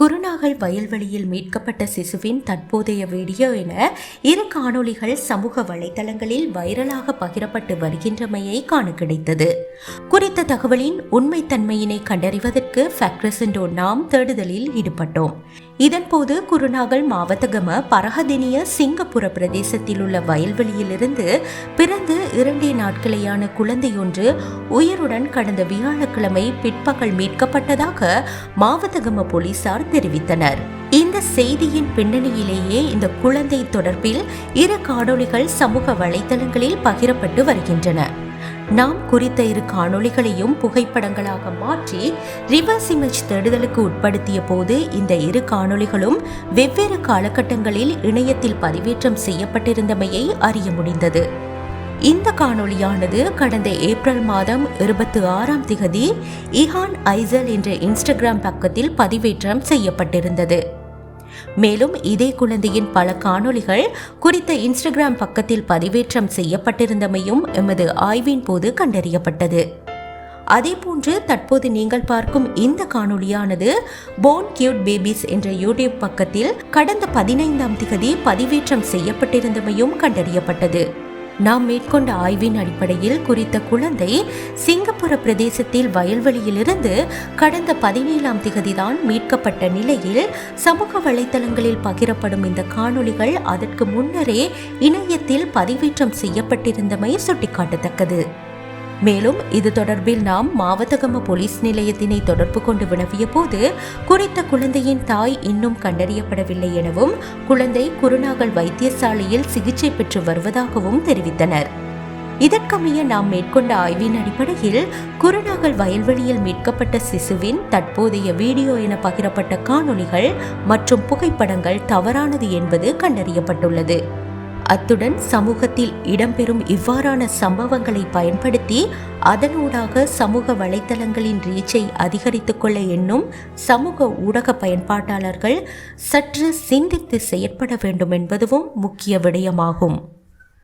குருநாகல் வயல்வெளியில் மீட்கப்பட்ட சிசுவின் தற்போதைய வீடியோ என இரு காணொளிகள் சமூக வலைதளங்களில் வைரலாக பகிரப்பட்டு வருகின்றமையை காண கிடைத்தது. குறித்த தகவலின் உண்மைத்தன்மையினை கண்டறிவதற்கு ஃபேக்ட்ரசண்டோ நாம் தேடுதலில் ஈடுபட்டோம். இதன்போது குருநாகல் மாவத்தகம பரஹதினிய சிங்கப்புர பிரதேசத்தில் உள்ள வயல்வெளியிலிருந்து பிறந்து இரண்டே நாட்களேயான குழந்தையொன்று உயிருடன் கடந்த வியாழக்கிழமை பிற்பகல் மீட்கப்பட்டதாக மாவத்தகம போலீசார் தெரிவித்தனர். இந்த செய்தியின் பின்னணியிலேயே இந்த குழந்தை தொடர்பில் இரு காணொளிகள் சமூக வலைதளங்களில் பகிரப்பட்டு வருகின்றன. நாம் குறித்த இரு காணொளிகளையும் புகைப்படங்களாக மாற்றி ரிவர்ஸ் இமேஜ் தேடுதலுக்கு உட்படுத்திய போது இந்த இரு காணொளிகளும் வெவ்வேறு காலகட்டங்களில் இணையத்தில் பதிவேற்றம் செய்யப்பட்டிருந்தமையை அறிய முடிந்தது. இந்த காணொளியானது கடந்த ஏப்ரல் மாதம் இருபத்தி ஆறாம் திகதி இஹான் ஐசல் என்ற இன்ஸ்டாகிராம் பக்கத்தில் பதிவேற்றம் செய்யப்பட்டிருந்தது. மேலும் இதே குழந்தையின் பல காணொளிகள் குறித்த இன்ஸ்டாகிராம் பக்கத்தில் பதிவேற்றம் செய்யப்பட்டிருந்தமையும் எமது ஆய்வின் போது கண்டறியப்பட்டது. அதேபோன்று தற்போது நீங்கள் பார்க்கும் இந்த காணொளியானது போன் கியூட் பேபிஸ் என்ற யூடியூப் பக்கத்தில் கடந்த பதினைந்தாம் திகதி பதிவேற்றம் செய்யப்பட்டிருந்தமையும் கண்டறியப்பட்டது. நாம் மேற்கொண்ட ஆய்வின் அடிப்படையில் குறித்த குழந்தை சிங்கப்பூர பிரதேசத்தில் வயல்வெளியிலிருந்து கடந்த பதினேழாம் திகதிதான் மீட்கப்பட்ட நிலையில் சமூக வலைதளங்களில் பகிரப்படும் இந்த காணொளிகள் அதற்கு முன்னரே இணையத்தில் பதிவேற்றம் செய்யப்பட்டிருந்தமை சுட்டிக்காட்டத்தக்கது. மேலும் இது தொடர்பில் நாம் மாவத்தகம போலீஸ் நிலையத்தினை தொடர்பு கொண்டு வினவிய போது குறித்த குழந்தையின் தாய் இன்னும் கண்டறியப்படவில்லை எனவும் குழந்தை குருநாகல் வைத்தியசாலையில் சிகிச்சை பெற்று வருவதாகவும் தெரிவித்தனர். இதற்கமைய நாம் மேற்கொண்ட ஆய்வின் அடிப்படையில் குருநாகல் வயல்வெளியில் மீட்கப்பட்ட சிசுவின் தற்போதைய வீடியோ என பகிரப்பட்ட காணொளிகள் மற்றும் புகைப்படங்கள் தவறானது என்பது கண்டறியப்பட்டுள்ளது. அத்துடன் சமூகத்தில் இடம்பெறும் இவ்வாறான சம்பவங்களை பயன்படுத்தி அதனூடாக சமூக வலைத்தளங்களின் ரீச்சை அதிகரித்துக் கொள்ள எண்ணும் சமூக ஊடக பயன்பாட்டாளர்கள் சற்று சிந்தித்து செயற்பட வேண்டும் என்பதுவும் முக்கிய விடயமாகும்.